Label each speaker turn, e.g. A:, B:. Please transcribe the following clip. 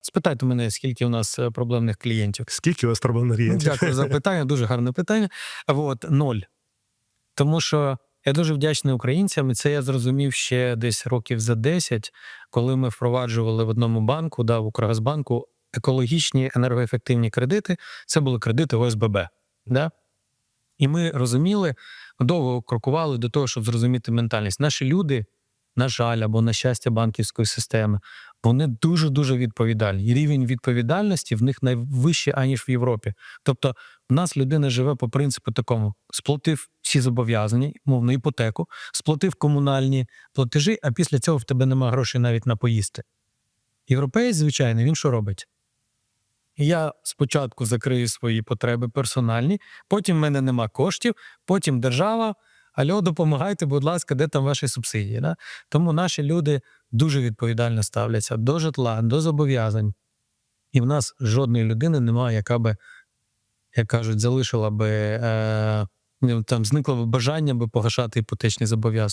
A: Спитайте мене, скільки у нас е, проблемних клієнтів.
B: Скільки у вас проблемних клієнтів?
A: Дякую за питання, дуже гарне питання. От ноль. Тому що я дуже вдячний українцям, і це я зрозумів ще десь років за 10, коли ми впроваджували в одному банку, да, в Укргазбанку, екологічні енергоефективні кредити. Це були кредити ОСББ. Да? І ми розуміли, довго крокували до того, щоб зрозуміти ментальність. Наші люди, на жаль, або на щастя банківської системи, вони дуже дуже відповідальні. І рівень відповідальності в них найвищий, аніж в Європі. Тобто, в нас людина живе по принципу такому: сплатив всі зобов'язання, мовно іпотеку, сплатив комунальні платежі, а після цього в тебе немає грошей навіть на поїсти. Європеєць, звичайно, він що робить? Я спочатку закрию свої потреби персональні, потім в мене нема коштів, потім держава. Альо, допомагайте, будь ласка, де там ваші субсидії? Да? Тому наші люди дуже відповідально ставляться до житла, до зобов'язань. І в нас жодної людини немає, яка би, як кажуть, залишила би е, там зникло б бажання би погашати іпотечні зобов'язання.